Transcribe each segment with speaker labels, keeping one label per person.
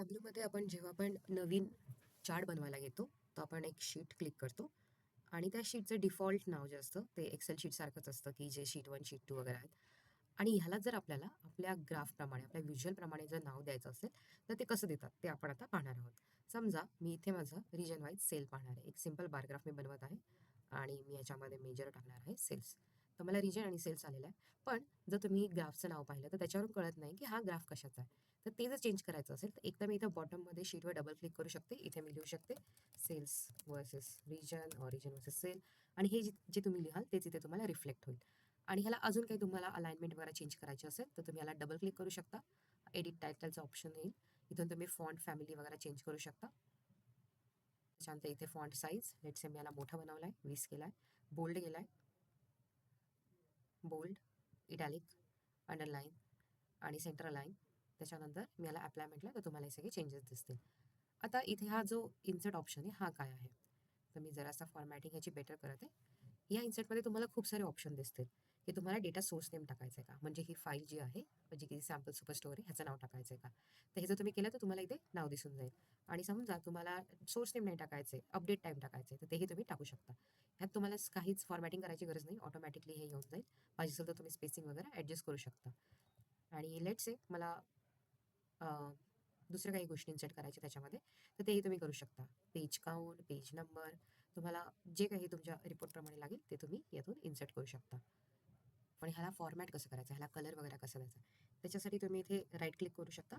Speaker 1: टॅब्लूमध्ये आपण जेव्हा आपण नवीन चार्ट बनवायला घेतो तर आपण एक शीट क्लिक करतो आणि त्या शीटचं डिफॉल्ट नाव जे असतं ते एक्सेल शीटसारखंच असतं की जे शीट वन शीट टू वगैरे आहेत. आणि ह्याला जर आपल्याला आपल्या ग्राफप्रमाणे आपल्या व्हिज्युअलप्रमाणे जर नाव द्यायचं असेल तर ते कसं देतात? ते आपण आता पाहणार आहोत. समजा मी इथे माझं रिजन वाईज सेल पाहणार आहे. एक सिंपल बारग्राफ मी बनवत आहे आणि मी याच्यामध्ये मेजर टाकणार आहे सेल्स तर मला रिजन आणि सेल्स आलेला आहे. पण जर तुम्ही ग्राफचं नाव पाहिलं तर त्याच्यावरून कळत नाही की हा ग्राफ कशाचा आहे. तर ते जर चेंज करायचं असेल तर एकदा मी इथं बॉटममध्ये शीटवर डबल क्लिक करू शकते. इथे मी लिहू शकते sales versus region or region versus sale आणि हे जे जे तुम्ही लिहाल तेच इथे तुम्हाला रिफ्लेक्ट होईल. आणि ह्याला अजून काही तुम्हाला अलाइनमेंट वगैरे चेंज करायची असेल तर तुम्ही याला डबल क्लिक करू शकता. एडिट टायटलचं ऑप्शन येईल. इथून तुम्ही फॉन्ट फॅमिली वगैरे चेंज करू शकता. त्याच्यानंतर इथे फॉन्ट साईज लेट से मी याला मोठा बनवला आहे वीस केला आहे बोल्ड केला आहे बोल्ड इटॅलिक अंडरलाईन आणि सेंटर लाईन त्याच्यानंतर मी याला अप्लाय म्हटलं तर तुम्हाला हे सगळे चेंजेस दिसतील. आता इथे हा जो इन्सर्ट ऑप्शन आहे हा काय आहे? तर मी जरासा फॉर्मॅटिंग ह्याची बेटर करत. आहे या इन्सर्टमध्ये तुम्हाला खूप सारे ऑप्शन दिसतील. की तुम्हाला डेटा सोर्स नेम टाकायचं आहे का? म्हणजे ही फाईल जी आहे म्हणजे की सॅम्पल सुपर स्टोअर आहे ह्याचं नाव टाकायचं आहे का? तर हे जर तुम्ही केलं तर तुम्हाला इथे नाव दिसून जाईल. आणि समजा तुम्हाला सोर्स नेम नाही टाकायचं आहे अपडेट टाईम टाकायचं आहे तर तेही तुम्ही टाकू शकता. ह्यात तुम्हाला काहीच फॉर्मॅटिंग करायची गरज नाही ऑटोमॅटिकली हे येऊन जाईल. पाहिजे असेल तर तुम्ही स्पेसिंग वगैरे ॲडजस्ट करू शकता. आणि लेट्स ए मला दुसऱ्या काही गोष्टी इन्सर्ट करायच्या त्याच्यामध्ये तर तेही तुम्ही करू शकता. पेज काउंट पेज नंबर तुम्हाला जे काही तुमच्या रिपोर्टप्रमाणे लागेल ते तुम्ही यातून इन्सर्ट करू शकता. पण ह्याला फॉर्मॅट कसं करायचं? ह्याला कलर वगैरे कसं द्यायचा त्याच्यासाठी तुम्ही इथे राईट क्लिक करू शकता.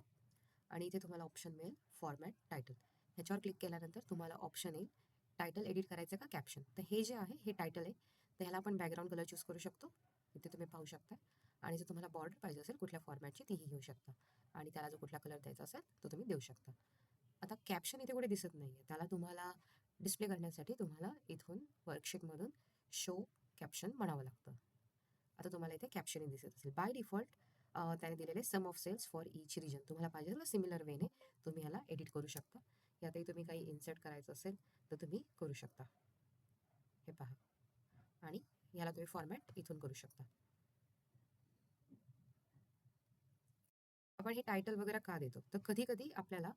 Speaker 1: आणि इथे तुम्हाला ऑप्शन मिळेल फॉर्मॅट टायटल ह्याच्यावर क्लिक केल्यानंतर तुम्हाला ऑप्शन येईल टायटल एडिट करायचं का कॅप्शन तर हे जे आहे हे टायटल आहे. तर ह्याला आपण बॅकग्राऊंड कलर चूज करू शकतो. इथे तुम्ही पाहू शकता. आणि जर तुम्हाला बॉर्डर पाहिजे असेल कुठल्या फॉर्मॅटची तीही घेऊ शकता. आणि त्याला जो कुठला कलर द्यायचा असेल तो तुम्ही देऊ शकता. आता कॅप्शन इथे कुठे दिसत नाही आहे त्याला तुम्हाला डिस्प्ले करण्यासाठी तुम्हाला इथून वर्कशीटमधून शो कॅप्शन म्हणावं लागतं. आता तुम्हाला इथे कॅप्शनिंग दिसत असेल. बाय डिफॉल्ट त्याने दिलेले sum of sales for each region तुम्हाला पाहिजे तर सिमिलर वेने तुम्ही ह्याला एडिट करू शकता. यातही तुम्ही काही इन्सर्ट करायचं असेल तर तुम्ही करू शकता. हे पहा. आणि याला तुम्ही फॉर्मॅट इथून करू शकता. आपण हे टायटल वगैरे का देतो? तर कधी कधी आपल्याला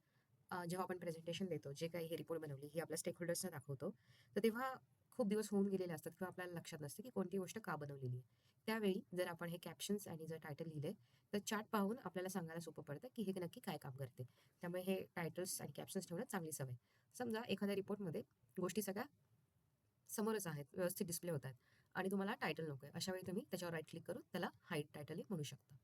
Speaker 1: जेव्हा आपण प्रेझेंटेशन देतो जे काही हे रिपोर्ट बनवली ही आपल्या स्टेक होल्डर्सना दाखवतो तर तेव्हा खूप दिवस होऊन गेलेले असतात किंवा आपल्याला लक्षात नसते की कोणती गोष्ट का बनवलेली आहे. त्यावेळी जर आपण हे कॅप्शन्स आणि जर टायटल लिहिले तर चार्ट पाहून आपल्याला सांगायला सोपं पडतं की हे नक्की काय काम करते. त्यामुळे हे टायटल्स आणि कॅप्शन्स ठेवणं चांगली सवय. समजा एखाद्या रिपोर्टमध्ये गोष्टी सगळ्या समोरच आहेत व्यवस्थित डिस्प्ले होतात आणि तुम्हाला टायटल नको आहे अशा वेळी तुम्ही त्याच्यावर राईट क्लिक करून त्याला हाईट टायटल म्हणू शकता.